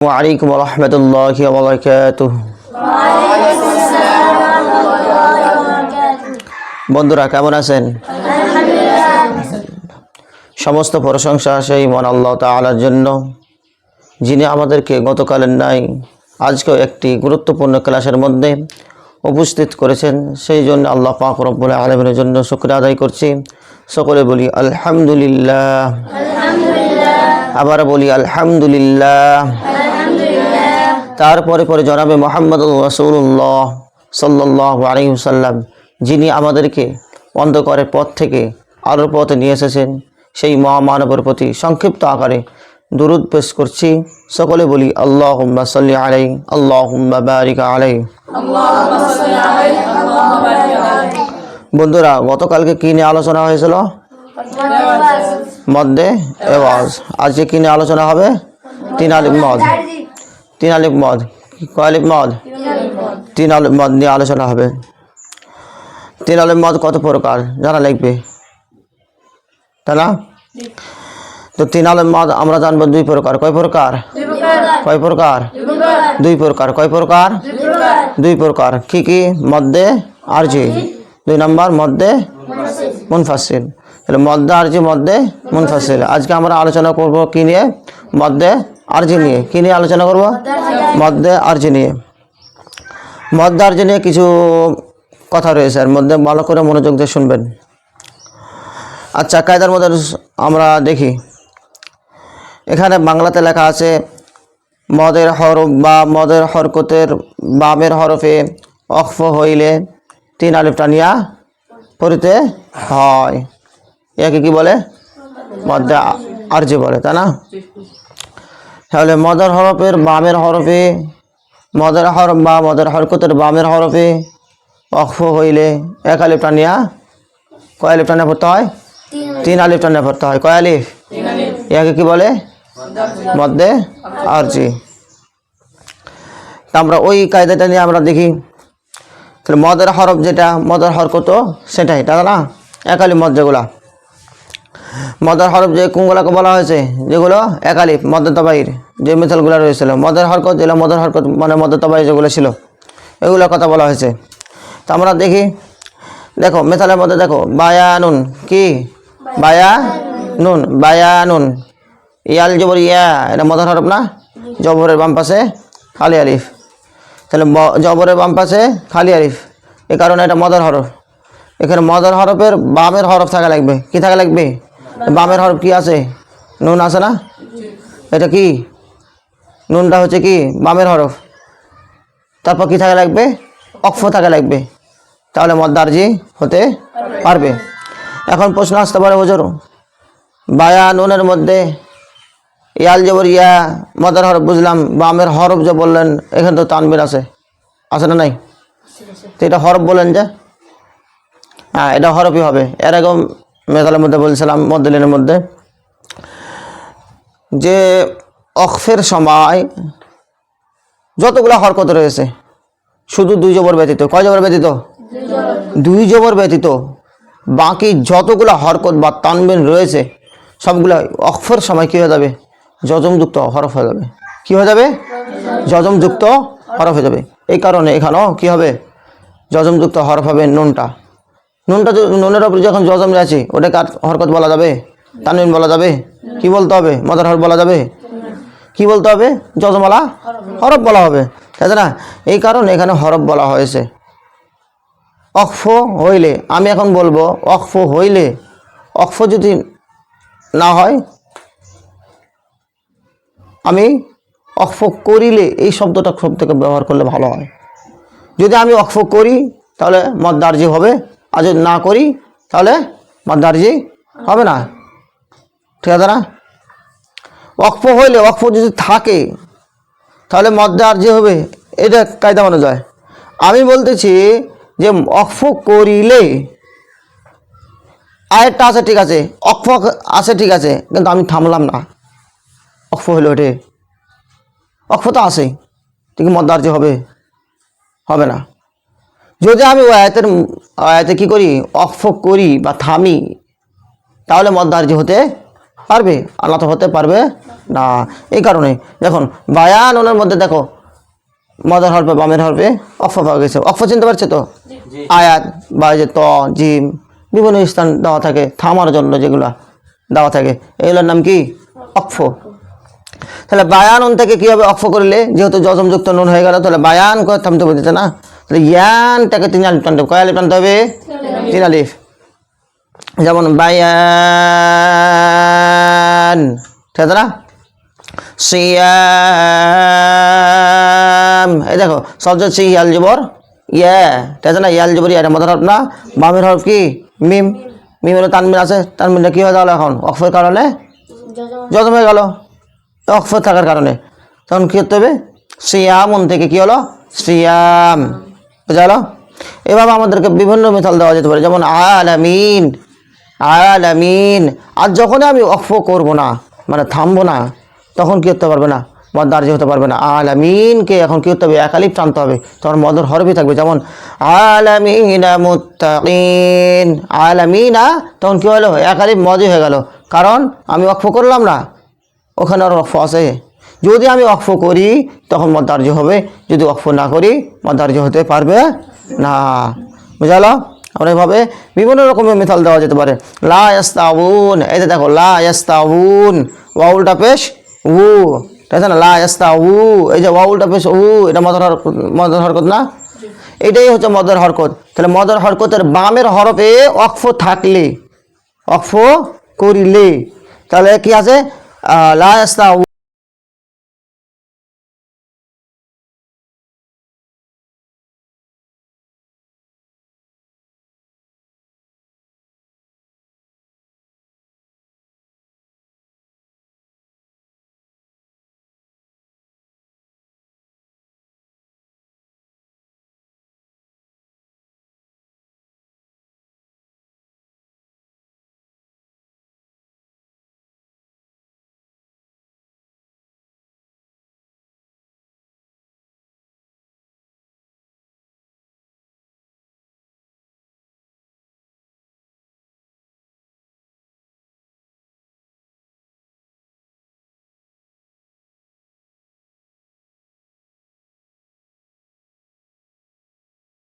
আলাইকুম রহমতুল্লাহ ববরকাত বন্ধুরা, কেমন আছেন? সমস্ত প্রশংসা আসে মন আল্লাহ তালার জন্য, যিনি আমাদেরকে গতকালের নাই আজকেও একটি গুরুত্বপূর্ণ ক্লাসের মধ্যে উপস্থিত করেছেন। সেই জন্য আল্লাহ পাক আলমের জন্য শুক্র আদায় করছি। সকলে বলি আলহামদুলিল্লাহ। আবার বলি আলহামদুলিল্লাহ। তারপরে পরে জনাবে মোহাম্মদ রসুল্লাহ সাল্লাহ আলহিসাল্লাম যিনি আমাদেরকে অন্ধকারের পথ থেকে আলোর পথে নিয়ে এসেছেন। সেই মহামানবের প্রতি সংক্ষিপ্ত আকারে দুরুদ পেশ করছি। সকলে বলি আল্লাহ হুম্মা সাল্লি আলাই আল্লাহ হুম্মা বারিকা আলাই। বন্ধুরা, গতকালকে কী নিয়ে আলোচনা হয়েছিল? মধ্যে এওয়াজ। আজকে কী নিয়ে আলোচনা হবে? তিন আলিফ মদ। তিন আলিফ মদ। কয় আলিফ মদ? তিন আলিফ মদ নিয়ে আলোচনা হবে। তিন আলিফ মদ কত প্রকার? জানা লিখবে তাই না? তো তিন আলিফ মদ আমরা জানব দুই প্রকার। কয় প্রকার? কয় প্রকার? দুই প্রকার। কয় প্রকার? দুই প্রকার। কি কি? মধ্যে আরজি। দুই নম্বর মধ্যে মুনফাসিল। তাহলে মধ্যে আরজি মধ্যে মুনফাসিল। আজকে আমরা আলোচনা করব কি নিয়ে? মধ্যে আরজি নিয়ে? কী নিয়ে আলোচনা করব? মধ্যে আরজি নিয়ে। মধ্যে আরজি নিয়ে কিছু কথা রয়েছে এর মধ্যে ভালো করে মনোযোগ দিয়ে শুনবেন। আচ্ছা কায়দার মধ্যে আমরা দেখি। এখানে বাংলাতে লেখা আছে, মদের হরফ বা মদের হরকতের বামের হরফে অক্ফ হইলে তিন আলিফ টানিয়া পড়িতে হয়। একে কি বলে? মধ্যে আরজি বলে, তাই না? তাহলে মদের হরফের বামের হরফে মদের হরফ বা মদের হরকতের বামের হরফে অক্ফ হইলে এক আলিফ টানিয়া কয় আলিফ টানিয়া পড়তে হয়? তিন আলিফ। টানিয়া পড়তে হয়। কয় আলিফ? ইয়াকে কি বলে? মধ্যে আরজি। তা আমরা ওই কায়দাটা নিয়ে আমরা দেখি। তাহলে মদের হরফ যেটা মদের হরকত সেটাই তাই না? একালি মদ যেগুলা। মদের হরফ যে কোনগুলাকে বলা হয়েছে, যেগুলো একালিফ মদের যে মিথালগুলো রয়েছিল। মদের হরকত যেগুলো, মদের হরকত মানে মদের যেগুলো ছিল, এগুলোর কথা বলা হয়েছে। তা আমরা দেখি, দেখো মেথালের মধ্যে দেখো, বায়ানুন, কি? বায়া নুন বায়ানুন। ইয়াল জবর ইয়া, এটা মদের হরফ না? জবরের বাম পাশে খালি আলিফ। তাহলে জবরের বাম পাশে খালি আলিফ। এ কারণে এটা মদের হরফ। এখানে মদের হরফের বামের হরফ থাকা লাগবে। কি থাকা লাগবে? বামের হরফ কি আছে? নুন আছে না? এটা কি? নুনটা হচ্ছে কি? বামের হরফ। তারপর কি থাকা লাগবে? অক্ষ থাকা লাগবে। তাহলে মদ্দারজি হতে পারবে। এখন প্রশ্ন আসতে পারে হুজুর। বায়া নুনের মধ্যে ইয়াল জবর ইয়া মদার হরফ বুঝলাম, বামের হরফ যে বললেন, এখানে তো তানবির আছে। আছে না নাই? তো এটা হরফ বলেন যে। হ্যাঁ এটা হরফই হবে। এর আগেও মেঘালয়ের মধ্যে বলছিলাম মদ্দলিনের মধ্যে, যে অক্ষের সময় যতগুলো হরকত রয়েছে, শুধু দুই জবর ব্যতীত, কয় জবর ব্যতীত? দুই জবর ব্যতীত। বাকি যতগুলো হরকত বা তানবিন রয়েছে, সবগুলো অক্ষর সময় কী হয়ে যাবে? যজমযুক্ত হরফ হয়ে যাবে। কি হয়ে যাবে? যজমযুক্ত হরফ হয়ে যাবে। এই কারণে এখানেও কি হবে? যজমযুক্ত হরফ হবে নুনটা। নুনটা নুনের ওপর যখন যজম আছে, ওটাকে আর হরকত বলা যাবে? তানবিন বলা যাবে? কি বলতে হবে? মদার হরফ বলা যাবে? কি বলতে হবে? যজমালা হরফ বলা হবে। তাই না? এই কারণে এখানে হরফ বলা হয়েছে। অক্ফ হইলে, আমি এখন বলব অক্ফ হইলে অক্ফ যদি না হয়, আমি অক্ফ করিলে এই শব্দটা সব থেকে ব্যবহার করলে ভালো হয়। যদি আমি অক্ফ করি, তাহলে মদ্দার্জি হবে। আর যদি না করি, তাহলে মদ্দার্জি হবে না। ঠিক আছে না? অক্ফ হইলে অক্ফ যদি থাকে, তাহলে যে হবে। এটা কায়দা মানা যায়। আমি বলতেছি যে অক্ফ করিলে আরেকটা আছে ঠিক আছে অক্ফ আছে ঠিক আছে, কিন্তু আমি থামলাম না। অক্ফ হইলে ওঠে অক্ফ তো আছে ঠিক মদ্দার যে হবে হবে না। যদি আমি ওই আয়াতের আয়াতে কী করি? অক্ফ করি বা থামি তাহলে মদ্দার্জি হতে পারবে আল্লাহ তো হতে পারবে না। এই কারণে দেখুন বায়ানুনের মধ্যে দেখো মদার হরফে বামের হরফে অক্ষ পাওয়া গেছে। অক্ষ চিনতে পারছে তো? আয়াত বা এই যে ত জিম বিভিন্ন স্থান দেওয়া থাকে থামার জন্য যেগুলো দেওয়া থাকে। এগুলোর নাম কি? অক্ষ তাহলে বায়ান থেকে কী হবে? অক্ষ করলে যেহেতু যজমযুক্ত নুন হয়ে গেল তাহলে বায়ান করে থামতে বলতেছে না? তাহলে ইয়ানটাকে তিন আলিফ টানতে হবে কয় আলিফ টানতে হবে তিন আলিফ যেমন বায়ান ঠিক আছে না সিয়াম এই দেখো সবজ সি ইয়াল জবর ইয়া ঠিক আছে না ইয়াল জবর ইয়া মধার হরফ না বামের হরফ কি মিম মিম হলো তানমিন আছে তানমিনটা কী হয়ে গেল এখন অক্ষর কারণে যজম হয়ে গেল অক্ষর থাকার কারণে তখন কী করতে হবে সিয়াম থেকে কী হলো সিয়াম বুঝা গেল এভাবে আমাদেরকে বিভিন্ন মিথাল দেওয়া যেতে পারে, যেমন আলামিন আলামিন। আর যখনই আমি অক্ষ করব না মানে থামবো না, তখন কী করতে পারবে না? মদার্জি হতে পারবে না। আলামিনকে এখন কী করতে হবে? একালিপ টানতে হবে। তখন মদর হরবি থাকবে, যেমন আলামিনা মুত্তাকিন। আলামিনা তখন কী হলো? একালিপ মদি হয়ে গেল। কারণ আমি অক্ষ করলাম না, ওখানে আর অক্ষ আছে। যদি আমি অক্ষ করি তখন মদার্য হবে। যদি অক্ষ না করি মদার্য হতে পারবে না। বুঝালো আমরা এভাবে বিভিন্ন রকমের মিথাল দেওয়া যেতে পারে। লা ইয়াস্তাউন এই যে দেখো লা ইয়াস্তাউন ওয়াউলটা পেশ উ। ঠিক না? লা উ এই যে ওয়াউলটা পেশ উ এটা মদর হরকত মদর হরকত না? এটাই হচ্ছে মদর হরকত। তাহলে মদর হরকতের বামের হরফে অক্ষ থাকলে অক্ষ করিলে তাহলে কি আছে? আহ, লা ইয়াস্তা